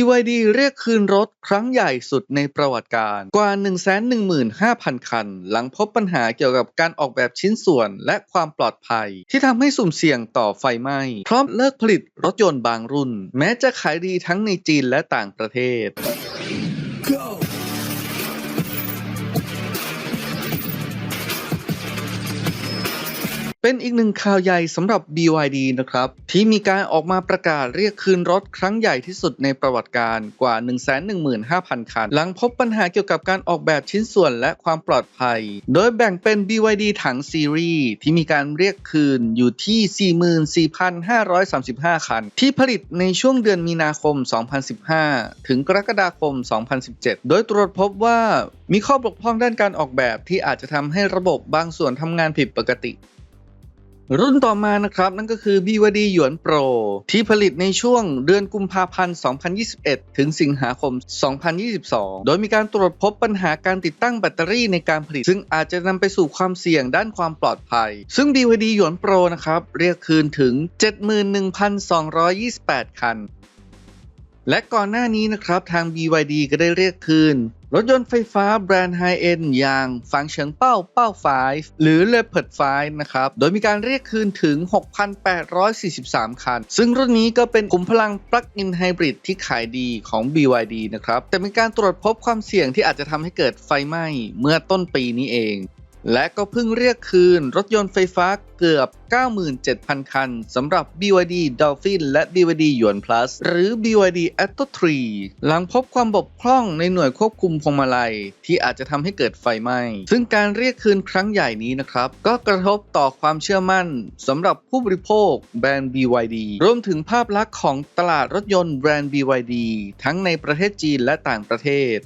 BYD เรียกคืนรถครั้งใหญ่สุดในประวัติการ กว่า 115,000 คัน หลังพบปัญหาเกี่ยวกับการออกแบบชิ้นส่วนและความปลอดภัย ที่ทำให้สุ่มเสี่ยงต่อไฟไหม้ พร้อมเลิกผลิตรถยนต์บางรุ่น แม้จะขายดีทั้งในจีนและต่างประเทศ เป็นอีกหนึ่งข่าวใหญ่สำหรับ BYD นะครับ ที่มีการออกมาประกาศเรียกคืนรถครั้งใหญ่ที่สุดในประวัติการกว่า 115,000 คัน หลังพบปัญหาเกี่ยวกับการออกแบบชิ้นส่วนและความปลอดภัย โดยแบ่งเป็น BYD ถังซีรีส์ที่มีการเรียกคืนอยู่ที่ 44,535 คัน ที่ผลิตในช่วงเดือนมีนาคม 2015 ถึงกรกฎาคม 2017 โดยตรวจพบว่ามีข้อบกพร่องด้านการออกแบบที่อาจจะทำให้ระบบบางส่วนทำงานผิดปกติ รุ่นต่อมานะครับนั่นก็คือ BYD หยวนโปรที่ผลิตในช่วงเดือนกุมภาพันธ์ 2021 ถึงสิงหาคม 2022 โดยมีการตรวจพบปัญหาการติดตั้งแบตเตอรี่ในการผลิต ซึ่งอาจจะนำไปสู่ความเสี่ยงด้านความปลอดภัย ซึ่ง BYD หยวนโปรนะครับเรียกคืนถึง 71,228 คัน และก่อนหน้านี้นะครับทาง BYD ก็ได้เรียกคืน รถยนต์ไฟฟ้าแบรนด์ไฮเอ็นอย่างฟังเฉิงเป้าเป้า5หรือ Leopard 5นะครับ โดยมีการเรียกคืนถึง 6,843 คัน ซึ่งรุ่นนี้ก็เป็นขุมพลังปลั๊กอินไฮบริดที่ขายดีของ BYD นะครับ แต่มีการตรวจพบความเสี่ยงที่อาจจะทำให้เกิดไฟไหม้เมื่อต้นปีนี้เอง และก็เพิ่งเรียกคืนรถยนต์ไฟฟ้าเกือบ 97,000 คันสำหรับ BYD Dolphin และ BYD หยวน Plus หรือ BYD Atto 3 หลังพบความบกพร่องในหน่วยควบคุมพวงมาลัย ที่อาจจะทำให้เกิดไฟไหม้ ซึ่งการเรียกคืนครั้งใหญ่นี้นะครับ ก็กระทบต่อความเชื่อมั่นสำหรับผู้บริโภคแบรนด์ BYD รวมถึงภาพลักษณ์ของตลาดรถยนต์แบรนด์ BYD ทั้งในประเทศจีนและต่างประเทศ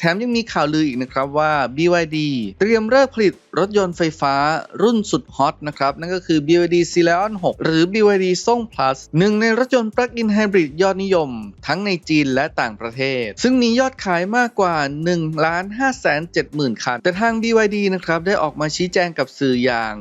แถมยังมีข่าวลืออีกนะครับว่า BYD เตรียมเลิกผลิตรถยนต์ไฟฟ้ารุ่นสุดฮอตนะครับ นั่นก็คือ BYD c e l e o n 6 หรือ BYD ส่ง Plus หนึ่งในรถยนต์ปลั๊กอินไฮบริดยอดนิยม ทั้งในจีนและต่างประเทศ ซึ่งมียอดขายมากกว่า 1 5 7 0 0 0 0 คัน แต่ทาง BYD นะครับ ได้ออกมาชี้แจงกับสื่ออย่าง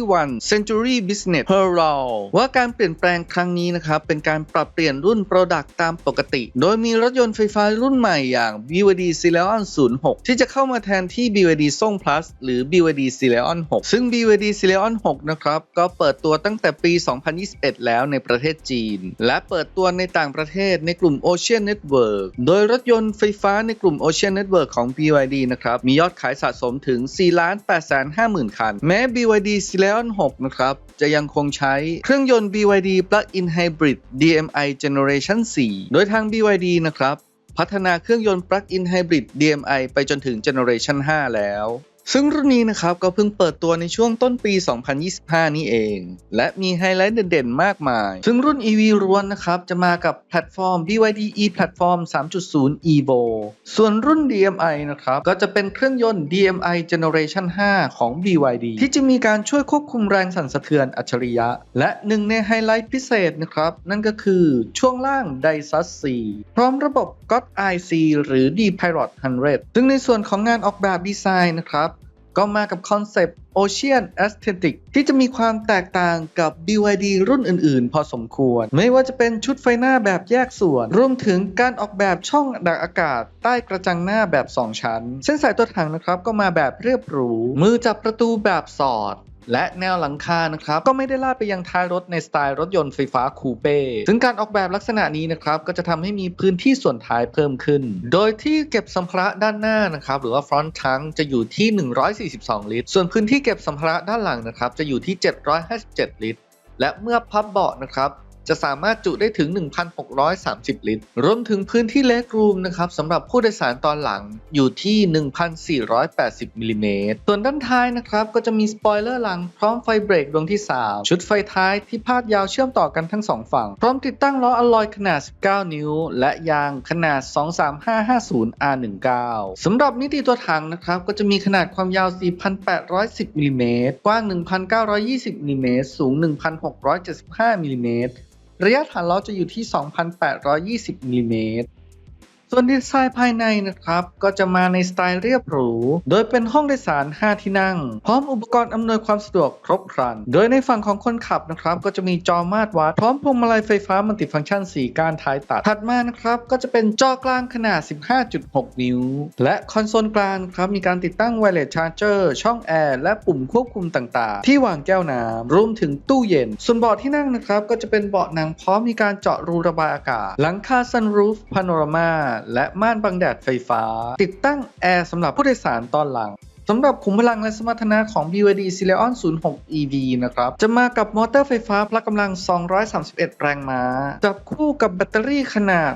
21 Century Business Herald ว่าการเปลี่ยนแปลงครั้งนี้นะครับ เป็นการปรับเปลี่ยนรุ่น Product ตามปกติ โดยมีรถยนต์ไฟฟ้ารุ่นใหม่อย่าง BYD c e l e o n 06 ที่จะเข้ามาแทนที่ BYD ส่ง Plus หรือ BYD c e l e o n 6 ซึ่ง BYD c e l e o n 6 นะครับ ก็เปิดตัวตั้งแต่ปี 2021 แล้วในประเทศจีน และเปิดตัวในต่างประเทศในกลุ่ม Ocean Network โดยรถยนต์ไฟฟ้าในกลุ่ม Ocean Network ของ BYD นะครับ มียอดขายสะสมถึง 4,850,000 คัน แม้ BYD c e l e o n 6 นะครับ จะยังคงใช้เครื่องยนต์ BYD Plug-in Hybrid DMI Generation 4 โดยทาง BYD นะครับ พัฒนาเครื่องยนต์ปลั๊กอินไฮบริด DMI ไปจนถึงเจเนอเรชัน5แล้ว ซึ่งรุ่นนี้นะครับก็เพิ่งเปิดตัวในช่วงต้นปี 2025 นี่เอง และมีไฮไลท์เด่นๆ มากมาย ซึ่งรุ่น EV ล้วนนะครับจะมากับแพลตฟอร์ม BYD e Platform 3.0 Evo ส่วนรุ่น DMI นะครับก็จะเป็นเครื่องยนต์ DMI Generation 5 ของ BYD ที่จะมีการช่วยควบคุมแรงสั่นสะเทือนอัจฉริยะ และหนึ่งในไฮไลท์พิเศษนะครับ นั่นก็คือช่วงล่าง Daihatsu C พร้อมระบบ God IC หรือ D Pilot 100 ซึ่งในส่วนของงานออกแบบดีไซน์นะครับ ก็มากับคอนเซปต์ Ocean Aesthetic ที่จะมีความแตกต่างกับ BYD รุ่นอื่นๆ พอสมควร ไม่ว่าจะเป็นชุดไฟหน้าแบบแยกส่วน รวมถึงการออกแบบช่องดักอากาศ ใต้กระจังหน้าแบบ 2 ชั้น เส้นสายตัวถังนะครับก็มาแบบเรียบหรู มือจับประตูแบบสอด และแนวหลังคานะครับก็ไม่ได้ลาดไปยังท้ายรถในสไตล์รถยนต์ไฟฟ้าคูเป้ถึงการออกแบบลักษณะนี้นะครับก็จะทำให้มีพื้นที่ส่วนท้ายเพิ่มขึ้น โดยที่เก็บสัมภาระด้านหน้านะครับหรือว่า front tank จะอยู่ที่ 142 ลิตร ส่วนพื้นที่เก็บสัมภาระด้านหลังนะครับจะอยู่ที่ 757 ลิตร และเมื่อพับเบาะนะครับ จะสามารถจุได้ถึง 1,630 ลิตร รวมถึงพื้นที่เลกรูมนะครับสำหรับผู้โดยสารตอนหลังอยู่ที่ 1,480มิลลิเมตรส่วนด้านท้ายนะครับก็จะมีสปอยเลอร์หลังพร้อมไฟเบรกดวงที่ 3 ชุดไฟท้ายที่พาดยาวเชื่อมต่อกันทั้ง 2 ฝั่ง พร้อมติดตั้งล้ออลลอยขนาด 19 นิ้ว และยางขนาด 23550 R19 สำหรับมิติตัวถังนะครับก็จะมีขนาดความยาว 4,810มิลลิเมตรกว้าง 1,920มิลลิเมตรสูง 1,675มิลิเมตร ระยะฐานล้อจะอยู่ที่ 2,820มิลลิเมตร ส่วนดีไซน์ภายในนะครับ ก็จะมาในสไตล์เรียบหรู โดยเป็นห้องโดยสาร 5 ที่นั่ง พร้อมอุปกรณ์อำนวยความสะดวกครบครัน โดยในฝั่งของคนขับนะครับ ก็จะมีจอมาตรวัด พร้อมพวงมาลัยไฟฟ้ามัลติฟังก์ชัน 4 กานท้ายตัด ถัดมานะครับ ก็จะเป็นจอกลางขนาด 15.6 นิ้ว และคอนโซลกลางครับ มีการติดตั้งไวเลสชาร์เจอร์ช่องแอร์และปุ่มควบคุมต่างๆ ที่วางแก้วน้ำรวมถึงตู้เย็น ส่วนเบาะที่นั่งนะครับก็จะเป็นเบาะหนังพร้อมมีการเจาะรูระบายอากาศ หลังคาซันรูฟพาโนรามาและม่านบังแดดไฟฟ้า ติดตั้งแอร์สำหรับผู้โดยสารตอนหลังสำหรับขุมพลังและสมรรถนะของ BYD Celeon 06 EV นะครับ จะมากับมอเตอร์ไฟฟ้าพละกำลัง 231 แรงม้า จับคู่กับแบตเตอรี่ขนาด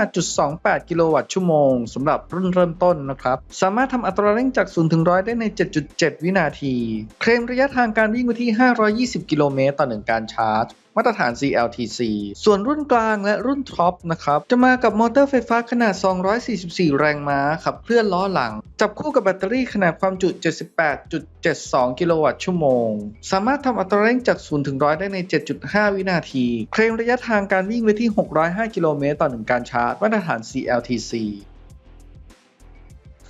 65.28 กิโลวัตต์ชั่วโมงสำหรับรุ่นเริ่มต้นนะครับ สามารถทำอัตราเร่งจาก 0 ถึง 100 ได้ใน 7.7 วินาที เคลมระยะทางการวิ่งไว้ที่ 520 กิโลเมตรต่อ 1 การชาร์จ มาตรฐาน CLTC ส่วนรุ่นกลางและรุ่นท็อปนะครับจะมากับมอเตอร์ไฟฟ้าขนาด 244 แรงม้าขับเคลื่อนล้อหลัง จับคู่กับแบตเตอรี่ขนาดความจุ 78.72 กิโลวัตต์ชั่วโมง สามารถทำอัตราเร่งจาก 0 ถึง 100 ได้ใน 7.5 วินาที เคลมระยะทางการวิ่งไว้ที่ 605 กิโลเมตรต่อ1การชาร์จ มาตรฐาน CLTC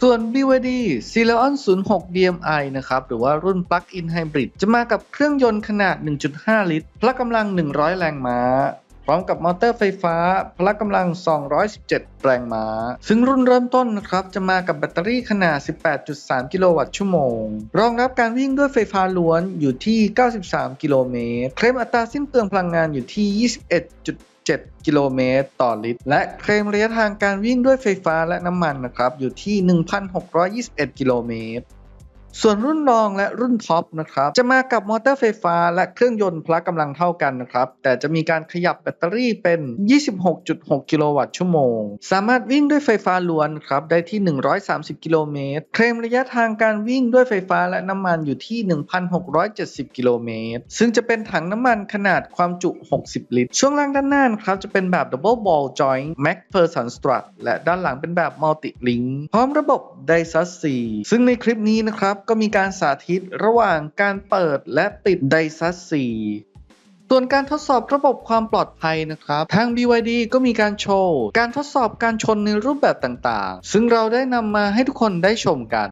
ส่วน BYD Celeon 06 DMI นะครับ หรือว่ารุ่น Plug-in Hybrid จะมากับเครื่องยนต์ขนาด 1.5 ลิตร พละกำลัง 100 แรงม้า พร้อมกับมอเตอร์ไฟฟ้า พละกำลัง 217 แรงม้า ซึ่งรุ่นเริ่มต้นนะครับ จะมากับแบตเตอรี่ขนาด 18.3 กิโลวัตต์ชั่วโมง รองรับการวิ่งด้วยไฟฟ้าล้วนอยู่ที่ 93 กิโลเมตร เคลมอัตราสิ้นเปลืองพลังงานอยู่ที่ 21. 7 กิโลเมตรต่อลิตร และเคลมระยะทางการวิ่งด้วยไฟฟ้าและน้ำมันนะครับอยู่ที่ 1,621 กิโลเมตร ส่วนรุ่นรองและรุ่นท็อปนะครับจะมากับมอเตอร์ไฟฟ้า และเครื่องยนต์พละกำลังเท่ากันนะครับ แต่จะมีการขยับแบตเตอรี่เป็น 26.6 กิโลวัตต์ชั่วโมง สามารถวิ่งด้วยไฟฟ้าล้วนครับ ได้ที่ 130 กิโลเมตร เคลมระยะทางการวิ่งด้วยไฟฟ้าและน้ำมันอยู่ที่ 1,670 กิโลเมตร ซึ่งจะเป็นถังน้ำมันขนาดความจุ 60 ลิตร ช่วงล่างด้านหน้านครับจะเป็นแบบ Double Ball Joint MacPherson Strut และด้านหลังเป็นแบบ Multi Link พร้อมระบบ d a i s a c ซึ่งในคลิปนี้นะครับก็มีการสาธิตระหว่างการเปิดและปิดไดซัส4ส่วนการทดสอบระบบความปลอดภัยนะครับ ทาง BYD ก็มีการโชว์ การทดสอบการชนในรูปแบบต่างๆ ซึ่งเราได้นำมาให้ทุกคนได้ชมกัน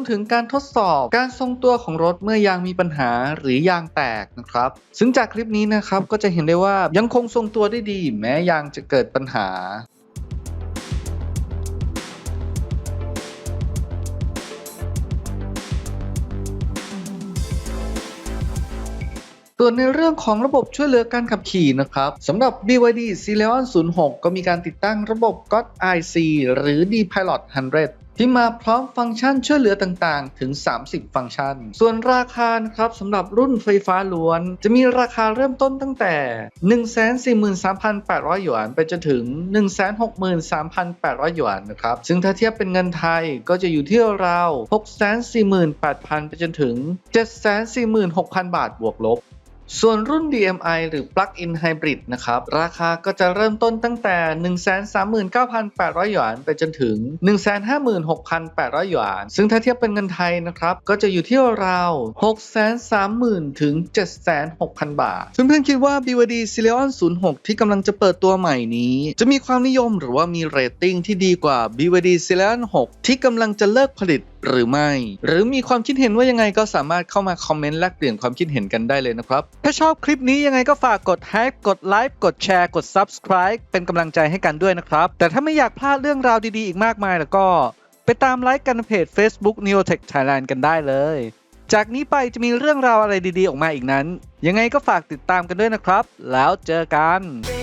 มถึงการทดสอบการทรงตัวของรถเมื่อยางมีปัญหาหรือยางแตกนะครับ ซึ่งจากคลิปนี้นะครับก็จะเห็นได้ว่ายังคงทรงตัวได้ดี แม้ยางจะเกิดปัญหาส่วนในเรื่องของระบบช่วยเหลือการขับขี่นะครับสำหรับ BYD Celeon 06 ก็มีการติดตั้งระบบ God IC หรือ D Pilot 100 ที่มาพร้อมฟังก์ชันช่วยเหลือต่างๆ ถึง 30 ฟังก์ชัน ส่วนราคาครับสำหรับรุ่นไฟฟ้าล้วน จะมีราคาเริ่มต้นตั้งแต่ 143,800 หยวน ไปจนถึง 163,800 หยวนนะครับ ซึ่งถ้าเทียบเป็นเงินไทยก็จะอยู่ที่ราว 648,000 ไปจนถึง 746,000 บาทบวกลบ ส่วนรุ่น DMI หรือ Plug-in Hybrid นะครับ ราคาก็จะเริ่มต้นตั้งแต่ 139,800 หยวน ไปจนถึง 156,800 หยวน ซึ่งถ้าเทียบเป็นเงินไทยนะครับ ก็จะอยู่ที่ราว630,000 ถึง 760,000 บาท เพื่อนคิดว่า BYD Celeon 06 ที่กำลังจะเปิดตัวใหม่นี้ จะมีความนิยมหรือว่ามีเรตติ้งที่ดีกว่า BYD Celeon 6 ที่กำลังจะเลิกผลิตหรือไม่ หรือมีความคิดเห็นว่ายังไงก็สามารถเข้ามาคอมเมนต์แลกเปลี่ยนความคิดเห็นกันได้เลยนะครับ ถ้าชอบคลิปนี้ยังไงก็ฝากกดแฮกกดไลค์กดแชร์กด Subscribe เป็นกำลังใจให้กันด้วยนะครับ แต่ถ้าไม่อยากพลาดเรื่องราวดีๆ อีกมากมายแล้วก็ ไปตามไลค์กันในเพจ Facebook Neotech Thailand กันได้เลย จากนี้ไปจะมีเรื่องราวอะไรดีๆ ออกมาอีกนั้น ยังไงก็ฝากติดตามกันด้วยนะครับ แล้วเจอกัน Baby